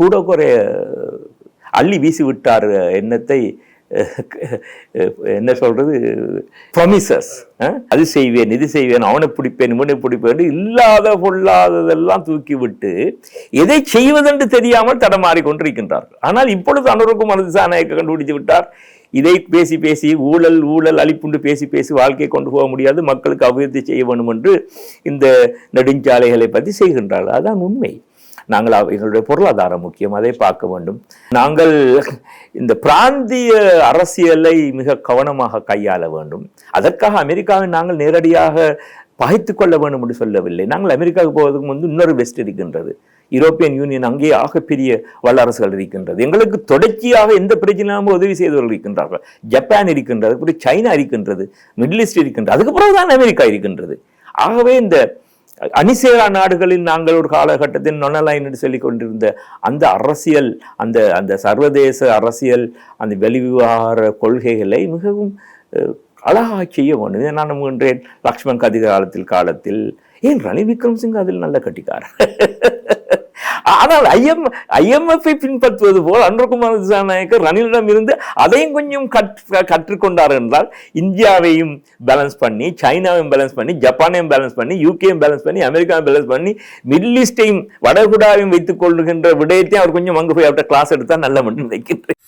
கூட குறைய அள்ளி வீசி விட்டார் எண்ணத்தை என்ன சொல்றது ப்ரொமிசஸ் அது செய்வேன் இது செய்வேன் அவனை பிடிப்பேன் இவனை பிடிப்பேன் இல்லாத பொல்லாததெல்லாம் தூக்கிவிட்டு எதை செய்வதென்று தெரியாமல் தடமாறி கொண்டிருக்கின்றார்கள். ஆனால் இப்பொழுது அனுரகுமார் திசாநாயக்க கண்டுபிடித்து விட்டார். இதை பேசி பேசி ஊழல் ஊழல் அழிப்புண்டு பேசி பேசி வாழ்க்கையை கொண்டு போக முடியாது மக்களுக்கு அபிவிருத்தி செய்ய வேண்டும் என்று இந்த நெடுஞ்சாலைகளை பற்றி செய்கின்றார்கள். அதான் உண்மை. நாங்கள் எங்களுடைய பொருளாதாரம் முக்கியம் அதை பார்க்க வேண்டும். நாங்கள் இந்த பிராந்திய அரசியலை மிக கவனமாக கையாள வேண்டும். அதற்காக அமெரிக்காவை நாங்கள் நேரடியாக பகைத்து கொள்ள வேண்டும் என்று சொல்லவில்லை. நாங்கள் அமெரிக்காவுக்கு போவதற்கு முன்பு இன்னொரு வெஸ்ட் இருக்கின்றது. யூரோப்பியன் யூனியன் அங்கே ஆகப்பெரிய வல்லரசுகள் இருக்கின்றது. எங்களுக்கு தொடர்ச்சியாக எந்த பிரச்சனையும் உதவி செய்தவர்கள் இருக்கின்றார்கள். ஜப்பான் இருக்கின்றது அப்புறம் சைனா இருக்கின்றது மிடில் ஈஸ்ட் இருக்கின்றது அதுக்கு பிறகுதான் அமெரிக்கா இருக்கின்றது. ஆகவே இந்த அணிசேரா நாடுகளில் நாங்கள் ஒரு காலகட்டத்தில் நொனலைன் என்று சொல்லிக் கொண்டிருந்த அந்த அரசியல் அந்த அந்த சர்வதேச அரசியல் அந்த வெளிவிவகார கொள்கைகளை மிகவும் அழகாக செய்ய வேண்டும் இதை நான் நம்புகின்றேன். லக்ஷ்மண் கதிகாலத்தில் காலத்தில் காலத்தில் ஏன் ரணில் விக்ரம்சிங் அதில் நல்ல கட்டிக்காரர்? ஆனால் ஐஎம் ஐஎம்எஃப்பை பின்பற்றுவது போல் அன்றகுமார் திசாநாயக்கர் ரணிலிடம் இருந்து அதையும் கொஞ்சம் கற்று கற்றுக்கொண்டார் என்றால் இந்தியாவையும் பேலன்ஸ் பண்ணி சைனாவையும் பேலன்ஸ் பண்ணி ஜப்பானையும் பேலன்ஸ் பண்ணி யூகேயும் பேலன்ஸ் பண்ணி அமெரிக்காவையும் பேலன்ஸ் பண்ணி மிடில் ஈஸ்டையும் வடகுடாவையும் வைத்துக் கொள்கின்ற விடயத்தையும் அவர் கொஞ்சம் அங்கு போய் அவர்கிட்ட கிளாஸ் எடுத்தால் நல்ல மட்டும் நினைக்கின்றேன்